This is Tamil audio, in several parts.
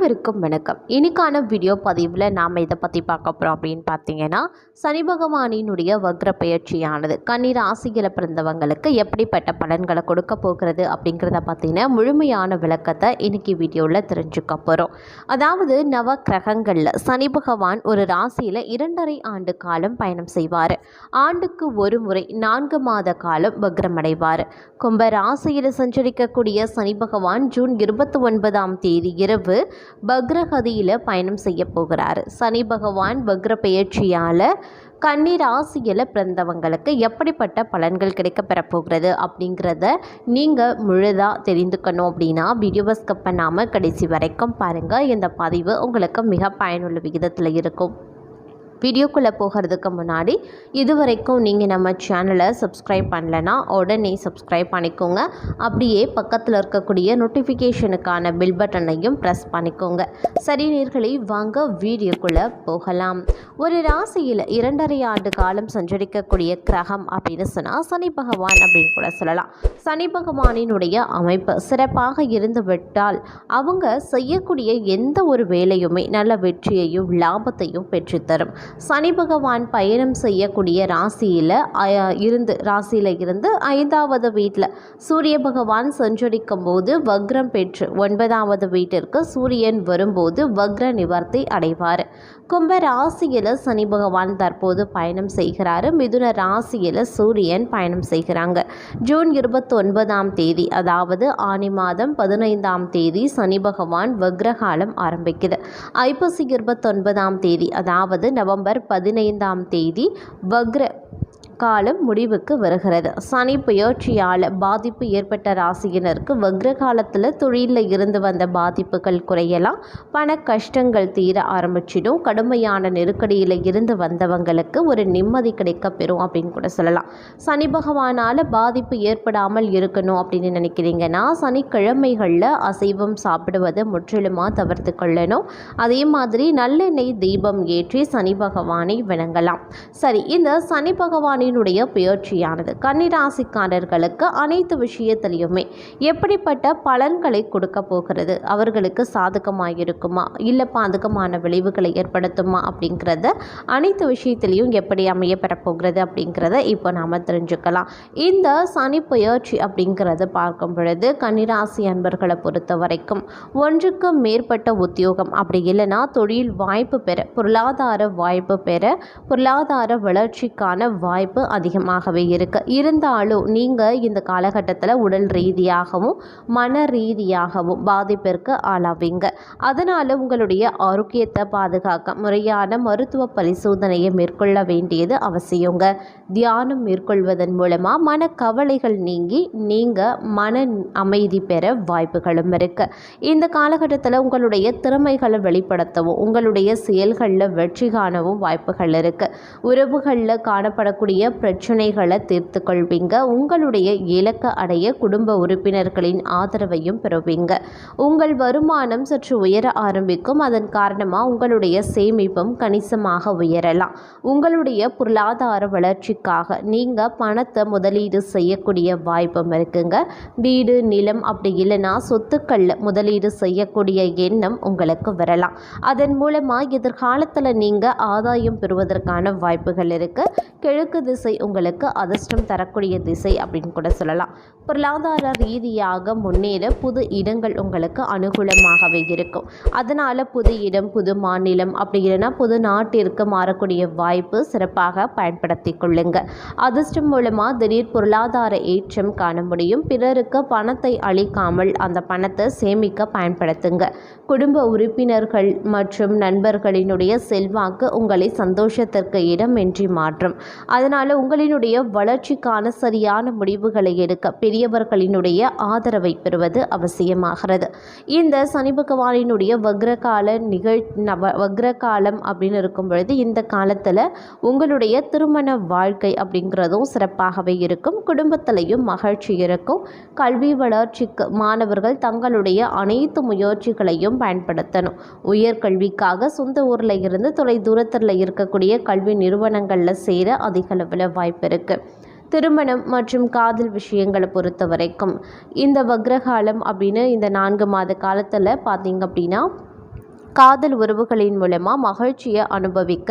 அனைவருக்கும் வணக்கம். இன்னைக்கான வீடியோ பதிவில் நாம் இதை பற்றி பார்க்க போகிறோம் அப்படின்னு பார்த்தீங்கன்னா சனி பகவானினுடைய வக்ர பயிற்சியானது. கன்னி ராசியில் பிறந்தவங்களுக்கு எப்படிப்பட்ட பலன்களை கொடுக்க போகிறது அப்படிங்கிறத பார்த்தீங்கன்னா முழுமையான விளக்கத்தை இன்னைக்கு வீடியோவில் தெரிஞ்சுக்க போகிறோம் அதாவது நவ கிரகங்களில் சனி பகவான் ஒரு ராசியில் இரண்டரை ஆண்டு காலம் பயணம் செய்வார். ஆண்டுக்கு ஒரு முறை நான்கு மாத காலம் வக்ரமடைவார். கும்ப ராசியில் சஞ்சரிக்கக்கூடிய சனி பகவான் ஜூன் இருபத்தி ஒன்பதாம் தேதி இரவு பக்ரகதியில் பயணம் செய்ய போகிறார். சனி பகவான் பக்ர பெயர்ச்சியால் கன்னி ராசியில் பிறந்தவங்களுக்கு எப்படிப்பட்ட பலன்கள் கிடைக்க பெறப்போகிறது அப்படிங்கிறத நீங்கள் முழுதாக தெரிந்துக்கணும் அப்படின்னா வீடியோவை ஸ்கப் பண்ணாமல் கடைசி வரைக்கும் பாருங்கள் இந்த பதிவு உங்களுக்கு மிக பயனுள்ள விகிதத்தில் இருக்கும். வீடியோக்குள்ளே போகிறதுக்கு முன்னாடி இது வரைக்கும் நீங்கள் நம்ம சேனலை சப்ஸ்கிரைப் பண்ணலைன்னா உடனே சப்ஸ்கிரைப் பண்ணிக்கோங்க. அப்படியே பக்கத்தில் இருக்கக்கூடிய நோட்டிஃபிகேஷனுக்கான பில் பட்டனையும் ப்ரெஸ் பண்ணிக்கோங்க. சரி நேர்களை வாங்க வீடியோக்குள்ளே போகலாம். ஒரு ராசியில் இரண்டரை ஆண்டு காலம் சஞ்சரிக்கக்கூடிய கிரகம் அப்படின்னு சொன்னால் சனி பகவான் அப்படின்னு கூட சொல்லலாம். சனி பகவானினுடைய அமைப்பு சிறப்பாக இருந்து விட்டால் அவங்க செய்யக்கூடிய எந்த ஒரு வேலையுமே நல்ல வெற்றியையும் லாபத்தையும் பெற்றுத்தரும். சனி பகவான் பயணம் செய்யக்கூடிய ராசியில் இருந்து ராசியில் இருந்து ஐந்தாவது வீட்டில் சூரிய பகவான் சஞ்சரிக்கும் போது வக்ரம் பெற்று ஒன்பதாவது வீட்டிற்கு சூரியன் வரும்போது வக்ர நிவர்த்தி அடைவார். கும்ப ராசியில் சனி பகவான் தற்போது பயணம் செய்கிறாரு. மிதுன ராசியில் சூரியன் பயணம் செய்கிறாங்க. ஜூன் இருபத்தொன்பதாம் தேதி அதாவது ஆனி மாதம் பதினைந்தாம் தேதி சனி பகவான் வக்ரகாலம் ஆரம்பிக்குது. ஐப்பசி இருபத்தொன்பதாம் தேதி அதாவது நவம்பர் பதினைந்தாம் தேதி வக்ர காலம் முடிவுக்கு வருகிறது. சனி புயற்சியால் பாதிப்பு ஏற்பட்ட ராசியினருக்கு வக்ர காலத்தில் தொழிலில் இருந்து வந்த பாதிப்புகள் குறையலாம். பண கஷ்டங்கள் தீர ஆரம்பிச்சிடும். கடுமையான நெருக்கடியில் இருந்து வந்தவங்களுக்கு ஒரு நிம்மதி கிடைக்க பெறும் அப்படின்னு கூட சொல்லலாம். சனி பகவானால் பாதிப்பு ஏற்படாமல் இருக்கணும் அப்படின்னு நினைக்கிறீங்கன்னா சனிக்கிழமைகளில் அசைவம் சாப்பிடுவதை முற்றிலுமாக தவிர்த்து கொள்ளணும். அதே மாதிரி நல்லெண்ணெய் தீபம் ஏற்றி சனி பகவானை வணங்கலாம். சரி இந்த சனி பகவானின் சனியினுடைய பெயர்ச்சியானது. கன்னிராசிக்காரர்களுக்கு அனைத்து விஷயத்திலையுமே எப்படிப்பட்ட பலன்களை கொடுக்க போகிறது? அவர்களுக்கு சாதகமாக இருக்குமா இல்லை பாதகமான விளைவுகளை ஏற்படுத்துமா? அப்படிங்கிறத அனைத்து விஷயத்திலையும் எப்படி அமைய பெறப்போகிறது அப்படிங்கிறத இப்போ நாம் தெரிஞ்சுக்கலாம். இந்த சனி பெயர்ச்சி அப்படிங்கிறத பார்க்கும் பொழுது கன்னிராசி அன்பர்களை பொறுத்த வரைக்கும் ஒன்றுக்கு மேற்பட்ட உத்தியோகம் அப்படி இல்லைன்னா தொழில் வாய்ப்பு பெற பொருளாதார வாய்ப்பு பெற பொருளாதார வளர்ச்சிக்கான வாய்ப்பு வாய்ப்பு அதிகமாகவே இருக்குது இருந்தாலும் நீங்கள் இந்த காலகட்டத்தில் உடல் ரீதியாகவும் மன ரீதியாகவும் பாதிப்பிற்கு ஆளாவீங்க. அதனால் உங்களுடைய ஆரோக்கியத்தை பாதுகாக்க முறையான மருத்துவ பரிசோதனையை மேற்கொள்ள வேண்டியது அவசியங்க. தியானம் மேற்கொள்வதன் மூலமாக மன கவலைகள் நீங்கி நீங்கள் மன அமைதி பெற வாய்ப்புகளும் இருக்குது இந்த காலகட்டத்தில் உங்களுடைய திறமைகளை வெளிப்படுத்தவும் உங்களுடைய செயல்களில் வெற்றி காணவும் வாய்ப்புகள் இருக்குது உறவுகளில் காணப்படக்கூடிய பிரச்சனைகளை தீர்த்து கொள்வீங்க. உங்களுடைய இலக்க அடைய குடும்ப உறுப்பினர்களின் ஆதரவையும் பெறுவீங்க. உங்கள் வருமானம் சற்று உயர ஆரம்பிக்கும். அதன் காரணமாக உங்களுடைய சேமிப்பும் கணிசமாக உயரலாம். உங்களுடைய பொருளாதார வளர்ச்சிக்காக நீங்கள் பணத்தை முதலீடு செய்யக்கூடிய வாய்ப்பும் இருக்குங்க. வீடு நிலம் அப்படி இல்லைன்னா சொத்துக்களில் முதலீடு செய்யக்கூடிய எண்ணம் உங்களுக்கு வரலாம். அதன் மூலமாக எதிர்காலத்தில் நீங்கள் ஆதாயம் பெறுவதற்கான வாய்ப்புகள் இருக்குது கிழக்கு திசை உங்களுக்கு அதிர்ஷ்டம் தரக்கூடிய திசை அப்படின்னு கூட சொல்லலாம். பொருளாதார ரீதியாக முன்னேற புது இடங்கள் உங்களுக்கு அனுகூலமாகவே இருக்கும். அதனால் புது இடம் புது மாநிலம் அப்படி இல்லைன்னா புது நாட்டிற்கு மாறக்கூடிய வாய்ப்பு சிறப்பாக பயன்படுத்தி கொள்ளுங்க. அதிர்ஷ்டம் மூலமாக திடீர் பொருளாதார ஏற்றம் காண முடியும். பிறருக்கு பணத்தை அளிக்காமல் அந்த பணத்தை சேமிக்க பயன்படுத்துங்க. குடும்ப உறுப்பினர்கள் மற்றும் நண்பர்களினுடைய செல்வாக்கு உங்களை சந்தோஷத்திற்கு இடமின்றி மாற்றும். அதனால் உங்களினுடைய வளர்ச்சிக்கான சரியான முடிவுகளை எடுக்க பெரியவர்களினுடைய ஆதரவை பெறுவது அவசியமாகிறது. இந்த சனி பகவானினுடைய வக்ரகால நிகழ் நவ வக்ரகாலம் அப்படின்னு இருக்கும் பொழுது இந்த காலத்தில் உங்களுடைய திருமண வாழ்க்கை அப்படிங்கிறதும் சிறப்பாகவே இருக்கும். குடும்பத்திலையும் மகிழ்ச்சி இருக்கும். கல்வி வளர்ச்சிக்கு மாணவர்கள் தங்களுடைய அனைத்து முயற்சிகளையும் பயன்படுத்தணும். உயர்கல்விக்காக சொந்த ஊரில் இருந்து தொலை தூரத்தில் இருக்கக்கூடிய கல்வி நிறுவனங்களில் சேர அதிகளவு அளவில் வாய்ப்பு இருக்குது திருமணம் மற்றும் காதல் விஷயங்களை பொறுத்த வரைக்கும் இந்த வக்ரகாலம் அப்படின்னு இந்த நான்கு மாத காலத்தில் பார்த்தீங்க அப்படின்னா காதல் உறவுகளின் மூலமாக மகிழ்ச்சியை அனுபவிக்க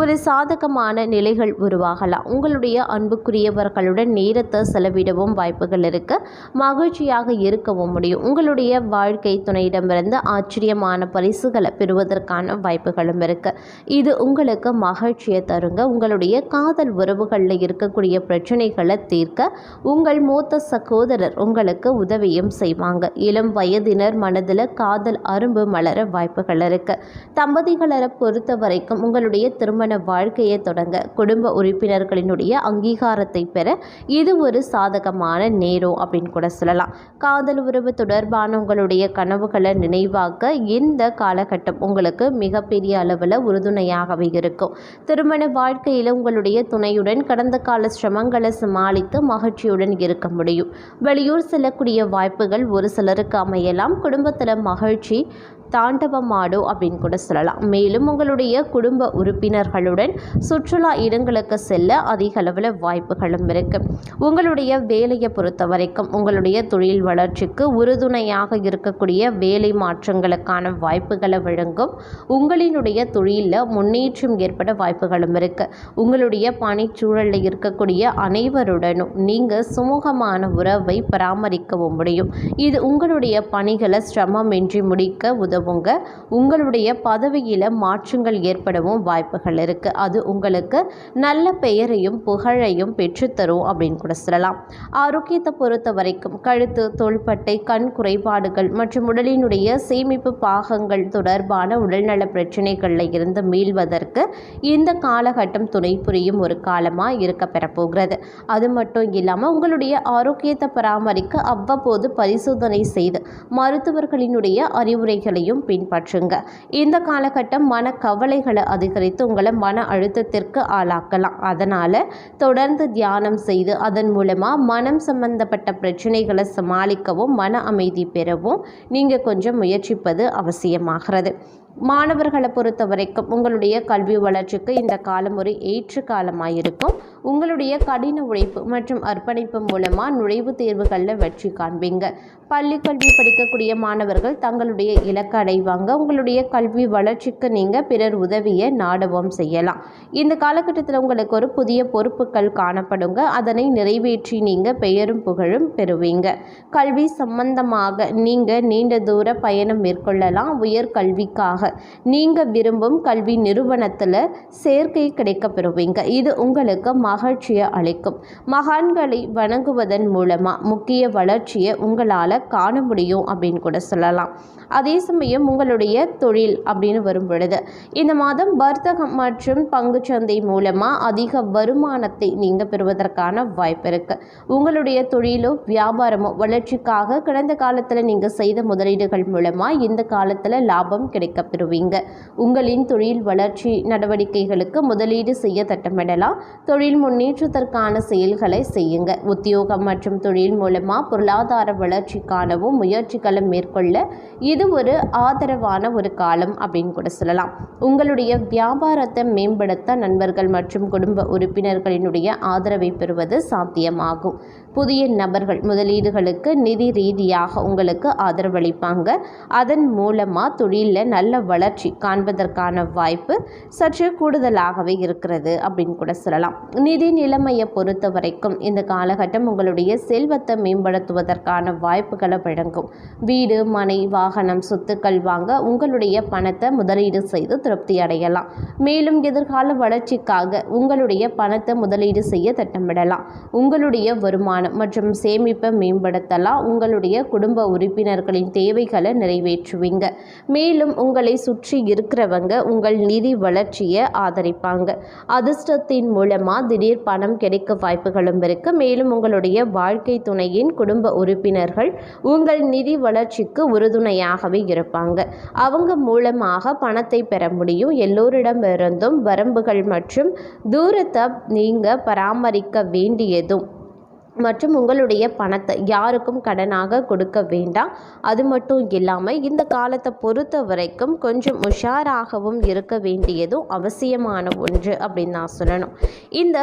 ஒரு சாதகமான நிலைகள் உருவாகலாம். உங்களுடைய அன்புக்குரியவர்களுடன் நேரத்தை செலவிடவும் வாய்ப்புகள் இருக்குது மகிழ்ச்சியாக இருக்கவும் முடியும். உங்களுடைய வாழ்க்கை துணையிடமிருந்து ஆச்சரியமான பரிசுகளை பெறுவதற்கான வாய்ப்புகளும் இருக்குது இது உங்களுக்கு மகிழ்ச்சியை தருங்க. உங்களுடைய காதல் உறவுகளில் இருக்கக்கூடிய பிரச்சனைகளை தீர்க்க உங்கள் மூத்த சகோதரர் உங்களுக்கு உதவியும் செய்வாங்க. இளம் வயதினர் மனதில் காதல் அரும்பு மலர வாய்ப்புகள் இருக்கு தம்பதிகளரை பொறுத்த வரைக்கும் உங்களுடைய திருமண வாழ்க்கையை தொடங்க குடும்ப உறுப்பினர்களினுடைய அங்கீகாரத்தை பெற இது ஒரு சாதகமான நேரம் அப்படின்னு கூட சொல்லலாம். காதல் உறவு தொடர்பான உங்களுடைய கனவுகளை நினைவாக்க இந்த காலகட்டம் உங்களுக்கு மிகப்பெரிய அளவில் உறுதுணையாகவே இருக்கும். திருமண வாழ்க்கையில் உங்களுடைய துணையுடன் கடந்த கால சிரமங்களை சமாளித்து மகிழ்ச்சியுடன் இருக்க முடியும். வெளியூர் செல்லக்கூடிய வாய்ப்புகள் ஒரு சிலருக்கு அமையலாம். குடும்பத்தில் மகிழ்ச்சி தாண்டவமாடும் அப்படின்னு கூட சொல்லலாம். மேலும் உங்களுடைய குடும்ப உறுப்பினர்களுடன் சுற்றுலா இடங்களுக்கு செல்ல அதிக அளவில் வாய்ப்புகளும் இருக்கு. உங்களுடைய வேலையை பொறுத்த வரைக்கும் உங்களுடைய தொழில் வளர்ச்சிக்கு உறுதுணையாக இருக்கக்கூடிய வேலை மாற்றங்களுக்கான வாய்ப்புகளை வழங்கும் உங்களினுடைய தொழிலில் முன்னேற்றம் ஏற்பட வாய்ப்புகளும் இருக்கு. உங்களுடைய பணிச்சூழலில் இருக்கக்கூடிய அனைவருடனும் நீங்கள் சுமூகமான உறவை பராமரிக்கவும் முடியும். இது உங்களுடைய பணிகளை சிரமமின்றி முடிக்க உதவும். உதவுங்க உங்களுடைய பதவியில் மாற்றங்கள் ஏற்படவும் வாய்ப்புகள் இருக்குது அது உங்களுக்கு நல்ல பெயரையும் புகழையும் பெற்றுத்தரும் அப்படின்னு கூட சொல்லலாம். ஆரோக்கியத்தை பொறுத்த வரைக்கும் கழுத்து தோள்பட்டை கண் குறைபாடுகள் மற்றும் உடலினுடைய சேமிப்பு பாகங்கள் தொடர்பான உடல்நல பிரச்சனைகளில் இருந்து மீள்வதற்கு இந்த காலகட்டம் துணை புரியும் ஒரு காலமாக இருக்க பெறப்போகிறது. அது மட்டும் இல்லாமல் உங்களுடைய ஆரோக்கியத்தை பராமரிக்க அவ்வப்போது பரிசோதனை செய்து மருத்துவர்களினுடைய அறிவுரைகளை அறிவுரைகளையும் பின்பற்றுங்க. இந்த காலகட்டம் மன கவலைகளை அதிகரித்து உங்களை மன அழுத்தத்திற்கு ஆளாக்கலாம். அதனால் தொடர்ந்து தியானம் செய்து அதன் மூலமாக மனம் சம்பந்தப்பட்ட பிரச்சனைகளை சமாளிக்கவும் மன அமைதி பெறவும் நீங்கள் கொஞ்சம் முயற்சிப்பது அவசியமாகிறது. மாணவர்களை பொறுத்த வரைக்கும் உங்களுடைய கல்வி வளர்ச்சிக்கு இந்த காலம் ஒரு ஏற்று காலமாக இருக்கும் உங்களுடைய கடின உழைப்பு மற்றும் அர்ப்பணிப்பு மூலமாக நுழைவுத் தேர்வுகளில் வெற்றி காண்பீங்க. பள்ளி கல்வி படிக்கக்கூடிய மாணவர்கள் தங்களுடைய இலக்கு அடைவாங்க. உங்களுடைய கல்வி வளர்ச்சிக்கு நீங்கள் பிறர் உதவியை நாடவும் செய்யலாம். இந்த காலகட்டத்தில் உங்களுக்கு ஒரு புதிய பொறுப்புகள் காணப்படுங்க. அதனை நிறைவேற்றி நீங்கள் பெயரும் புகழும் பெறுவீங்க. கல்வி சம்பந்தமாக நீங்கள் நீண்ட தூர பயணம் மேற்கொள்ளலாம். உயர் கல்விக்காக நீங்கள் விரும்பும் கல்வி நிறுவனத்தில் சேர்க்கை கிடைக்க பெறுவீங்க இது உங்களுக்கு மகிழ்ச்சியை அளிக்கும். மகான்களை வணங்குவதன் மூலமாக முக்கிய வளர்ச்சியை உங்களால் காண முடியும் அப்படின்னு கூட சொல்லலாம். அதே சமயம் உங்களுடைய தொழில் அப்படின்னு வரும் பொழுது இந்த மாதம் வர்த்தகம் மற்றும் பங்குச்சந்தை மூலமாக அதிக வருமானத்தை நீங்கள் பெறுவதற்கான வாய்ப்பு இருக்குது உங்களுடைய தொழிலோ வியாபாரமோ வளர்ச்சிக்காக கடந்த காலத்தில் நீங்கள் செய்த முதலீடுகள் மூலமாக இந்த காலத்தில் லாபம் கிடைக்க பெறுவீங்க உங்களின் தொழில் வளர்ச்சி நடவடிக்கைகளுக்கு முதலீடு செய்ய திட்டமிடலாம். தொழில் முன்னேற்றத்திற்கான செயல்களை செய்யுங்க. உத்தியோகம் மற்றும் தொழில் மூலமாக பொருளாதார வளர்ச்சி காணவும் முயற்சிகளை மேற்கொள்ள இது ஒரு ஆதரவான ஒரு காலம் அப்படின்னு கூட சொல்லலாம். உங்களுடைய வியாபாரத்தை மேம்படுத்த நண்பர்கள் மற்றும் குடும்ப உறுப்பினர்களினுடைய ஆதரவை பெறுவது சாத்தியமாகும். புதிய நபர்கள் முதலீடுகளுக்கு நிதி ரீதியாக உங்களுக்கு ஆதரவளிப்பாங்க. அதன் மூலமாக தொழிலில் நல்ல வளர்ச்சி காண்பதற்கான வாய்ப்பு சற்று கூடுதலாகவே இருக்கிறது அப்படின்னு கூட சொல்லலாம். நிதி நிலைமையை பொறுத்த வரைக்கும் இந்த காலகட்டம் உங்களுடைய செல்வத்தை மேம்படுத்துவதற்கான வாய்ப்புகளை வழங்கும். வீடு மனை வாகனம் சொத்துக்கள் வாங்க உங்களுடைய பணத்தை முதலீடு செய்து திருப்தி அடையலாம். மேலும் எதிர்கால வளர்ச்சிக்காக உங்களுடைய பணத்தை முதலீடு செய்ய திட்டமிடலாம். உங்களுடைய வருமானம் மற்றும் சேமிப்பை மேம்படுத்தலாம். உங்களுடைய குடும்ப உறுப்பினர்களின் தேவைகளை நிறைவேற்றுவீங்க. மேலும் உங்களை சுற்றி இருக்கிறவங்க உங்கள் நிதி வளர்ச்சியை ஆதரிப்பாங்க. அதிர்ஷ்டத்தின் மூலமாக திடீர் பணம் கிடைக்க வாய்ப்புகளும் இருக்கு. மேலும் உங்களுடைய வாழ்க்கை துணையின் குடும்ப உறுப்பினர்கள் உங்கள் நிதி வளர்ச்சிக்கு உறுதுணையாகவே இருப்பாங்க. அவங்க மூலமாக பணத்தை பெற முடியும். எல்லோரிடமிருந்தும் வரம்புகள் மற்றும் தூரத்தை நீங்கள் பராமரிக்க வேண்டியதும் மற்றும் உங்களுடைய பணத்தை யாருக்கும் கடனாக கொடுக்க வேண்டாம். அது மட்டும் இல்லாமல் இந்த காலத்தை பொறுத்த வரைக்கும் கொஞ்சம் உஷாராகவும் இருக்க வேண்டியதும் அவசியமான ஒன்று அப்படின்னு நான் சொல்லணும். இந்த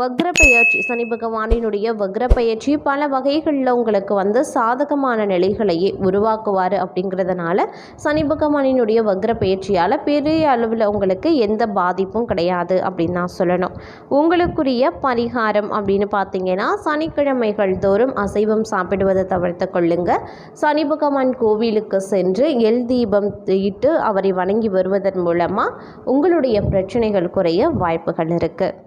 வக்ர பயிற்சி சனி பகவானினுடைய வக்ர பயிற்சி பல வகைகளில் உங்களுக்கு வந்து சாதகமான நிலைகளையே உருவாக்குவார் அப்படிங்கிறதுனால சனி பகவானினுடைய வக்ர பயிற்சியால் பெரிய அளவில் உங்களுக்கு எந்த பாதிப்பும் கிடையாது அப்படின்னு நான் சொல்லணும். உங்களுக்குரிய பரிகாரம் அப்படின்னு பார்த்தீங்கன்னா சனிக்கிழமைகள் தோறும் அசைவம் சாப்பிடுவதை தவிர்த்து கொள்ளுங்க. சனி பகவான் கோவிலுக்கு சென்று எல் தீபம் இட்டு அவரை வணங்கி வருவதன் மூலமாக உங்களுடைய பிரச்சனைகள் குறைய வாய்ப்புகள் இருக்குது